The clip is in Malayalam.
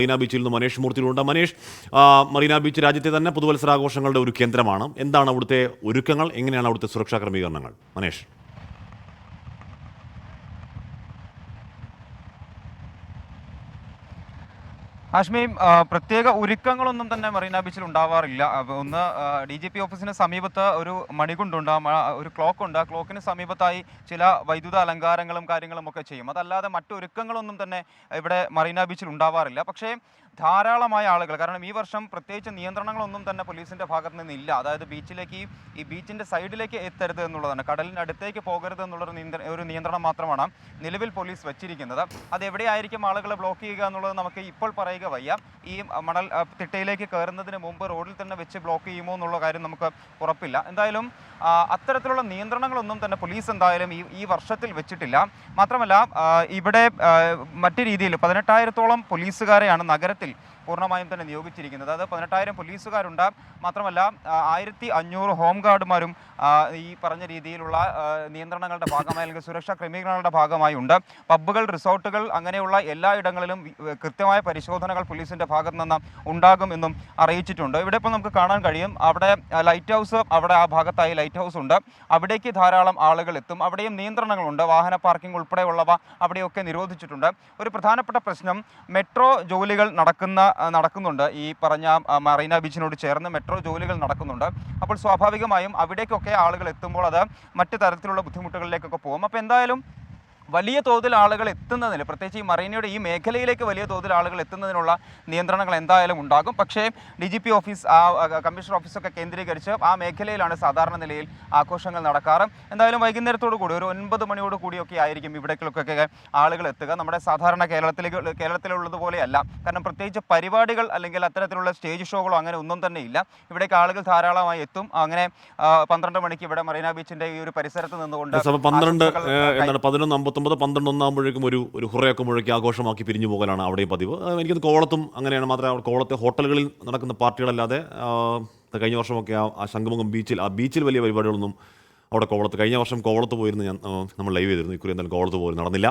മറീന ബീച്ചിൽ നിന്ന് മനേഷ് മൂർത്തിയിലുണ്ട്. മനേഷ് മറീന ബീച്ച് രാജ്യത്തെ തന്നെ പുതുവത്സരാഘോഷങ്ങളുടെ ഒരു കേന്ദ്രമാണ്. എന്താണ് അവിടുത്തെ ഒരുക്കങ്ങൾ? എങ്ങനെയാണ് അവിടുത്തെ സുരക്ഷാ ക്രമീകരണങ്ങൾ? മനേഷ്. ഹാഷ്മി ആ, പ്രത്യേക ഒരുക്കങ്ങളൊന്നും തന്നെ മറീന ബീച്ചിൽ ഉണ്ടാവാറില്ല. ഒന്ന് ഡി ജി പി ഓഫീസിന് സമീപത്ത് ഒരു മണികുണ്ടുണ്ട്. ഒരു ക്ലോക്ക് ഉണ്ട് ആ ക്ലോക്കിന് സമീപത്തായി ചില വൈദ്യുത അലങ്കാരങ്ങളും കാര്യങ്ങളും ഒക്കെ ചെയ്യും. അതല്ലാതെ മറ്റൊരുക്കങ്ങളൊന്നും തന്നെ ഇവിടെ മറീന ബീച്ചിൽ ഉണ്ടാവാറില്ല. പക്ഷേ ധാരാളമായ ആളുകൾ കാരണം ഈ വർഷം പ്രത്യേകിച്ച് നിയന്ത്രണങ്ങളൊന്നും തന്നെ പോലീസിന്റെ ഭാഗത്ത് നിന്നില്ല. അതായത് ബീച്ചിലേക്ക് ഈ- ബീച്ചിന്റെ സൈഡിലേക്ക് എത്തരുത് എന്നുള്ളതാണ്. കടലിന്റെ അടുത്തേക്ക് പോകരുത് എന്നുള്ളൊരു ഒരു നിയന്ത്രണം മാത്രമാണ് നിലവിൽ പോലീസ് വെച്ചിരിക്കുന്നത്. അത് എവിടെയായിരിക്കും ആളുകളെ ബ്ലോക്ക് ചെയ്യുക എന്നുള്ളത് നമുക്ക് ഇപ്പോൾ പറയുക വയ്യ. ഈ മണൽ തിട്ടയിലേക്ക് കയറുന്നതിന് മുമ്പ് റോഡിൽ തന്നെ വെച്ച് ബ്ലോക്ക് ചെയ്യുമോ എന്നുള്ള കാര്യം നമുക്ക് ഉറപ്പില്ല. എന്തായാലും അത്തരത്തിലുള്ള നിയന്ത്രണങ്ങളൊന്നും തന്നെ പോലീസ് എന്തായാലും ഈ ഈ വർഷത്തിൽ വെച്ചിട്ടില്ല. മാത്രമല്ല ഇവിടെ മറ്റു രീതിയിൽ പതിനെട്ടായിരത്തോളം പോലീസുകാരെയാണ് നഗരത്തിൽ പൂർണമായും തന്നെ നിയോഗിച്ചിരിക്കുന്നത്. അത് പതിനെട്ടായിരം പോലീസുകാരുണ്ട് മാത്രമല്ല ആയിരത്തി അഞ്ഞൂറ് ഹോം ഗാർഡുമാരും ഈ പറഞ്ഞ രീതിയിലുള്ള നിയന്ത്രണങ്ങളുടെ ഭാഗമായി അല്ലെങ്കിൽ സുരക്ഷാ ക്രമീകരണങ്ങളുടെ ഭാഗമായി ഉണ്ട്. പബ്ബുകൾ റിസോർട്ടുകൾ അങ്ങനെയുള്ള എല്ലാ ഇടങ്ങളിലും കൃത്യമായ പരിശോധനകൾ പോലീസിന്റെ ഭാഗത്ത് നിന്ന് ഉണ്ടാകും എന്നും അറിയിച്ചിട്ടുണ്ട്. ഇവിടെ ഇപ്പോൾ നമുക്ക് കാണാൻ കഴിയും. അവിടെ ലൈറ്റ് ഹൗസ് അവിടെ ആ ഭാഗത്തായി ലൈറ്റ് ഹൗസ് ഉണ്ട്. അവിടേക്ക് ധാരാളം ആളുകൾ എത്തും. അവിടെയും നിയന്ത്രണങ്ങളുണ്ട്. വാഹന പാർക്കിംഗ് ഉൾപ്പെടെയുള്ളവ അവിടെയൊക്കെ നിരോധിച്ചിട്ടുണ്ട്. ഒരു പ്രധാനപ്പെട്ട പ്രശ്നം മെട്രോ ജോലികൾ നടക്കുന്ന നടക്കുന്നുണ്ട്. ഈ പറഞ്ഞ മറീന ബീച്ചിനോട് ചേർന്ന് മെട്രോ ജോലികൾ നടക്കുന്നുണ്ട്. അപ്പോൾ സ്വാഭാവികമായും അവിടേക്കൊക്കെ ആളുകൾ എത്തുമ്പോൾ അത് മറ്റു തരത്തിലുള്ള ബുദ്ധിമുട്ടുകളിലേക്കൊക്കെ പോകും. അപ്പോൾ എന്തായാലും വലിയ തോതിൽ ആളുകൾ എത്തുന്നതിന് പ്രത്യേകിച്ച് ഈ മറീനയുടെ ഈ മേഖലയിലേക്ക് വലിയ തോതിൽ ആളുകൾ എത്തുന്നതിനുള്ള നിയന്ത്രണങ്ങൾ എന്തായാലും ഉണ്ടാകും. പക്ഷേ ഡി ജി പി ഓഫീസ് ആ കമ്മീഷണർ ഓഫീസൊക്കെ കേന്ദ്രീകരിച്ച് ആ മേഖലയിലാണ് സാധാരണ നിലയിൽ ആഘോഷങ്ങൾ നടക്കാറ്. എന്തായാലും വൈകുന്നേരത്തോടു കൂടി ഒരു ഒൻപത് മണിയോട് കൂടിയൊക്കെ ആയിരിക്കും ഇവിടേക്കൊക്കെ ആളുകൾ എത്തുക. നമ്മുടെ സാധാരണ കേരളത്തിലേക്ക് കേരളത്തിലുള്ളതുപോലെയല്ല. കാരണം പ്രത്യേകിച്ച് പരിപാടികൾ അല്ലെങ്കിൽ അത്തരത്തിലുള്ള സ്റ്റേജ് ഷോകളോ അങ്ങനെ ഒന്നും തന്നെ ഇല്ല. ഇവിടേക്ക് ആളുകൾ ധാരാളമായി എത്തും. അങ്ങനെ പന്ത്രണ്ട് മണിക്ക് ഇവിടെ മറീന ബീച്ചിന്റെ ഈ ഒരു പരിസരത്ത് നിന്നുകൊണ്ട് പന്ത്രണ്ട് എന്താണ് പതിനൊന്ന് അമ്പത്തൊമ്പത് പന്ത്രണ്ട് ഒന്നാകുമ്പോഴേക്കും ഒരു ഒരു ഹുറയൊക്കെ മുഴക്കി ആഘോഷമാക്കി പിരിഞ്ഞു പോകലാണ് അവിടെയും പതിവ്. എനിക്ക് കോവളത്തും അങ്ങനെയാണ്. മാത്രമേ കോവളത്തെ ഹോട്ടലുകളിൽ നടക്കുന്ന പാർട്ടികളല്ലാതെ കഴിഞ്ഞ വർഷമൊക്കെ ആ ആ ശംഖുമുഖം ബീച്ചിൽ ആ ബീച്ചിൽ വലിയ പരിപാടികളൊന്നും അവിടെ കോവളത്ത് കഴിഞ്ഞ വർഷം കോവളത്ത് പോയിരുന്നു ഞാൻ നമ്മൾ ലൈവ് ചെയ്തിരുന്നു. ഇക്കുറി എന്തായാലും കോവളത്ത് പോയി നടന്നില്ല.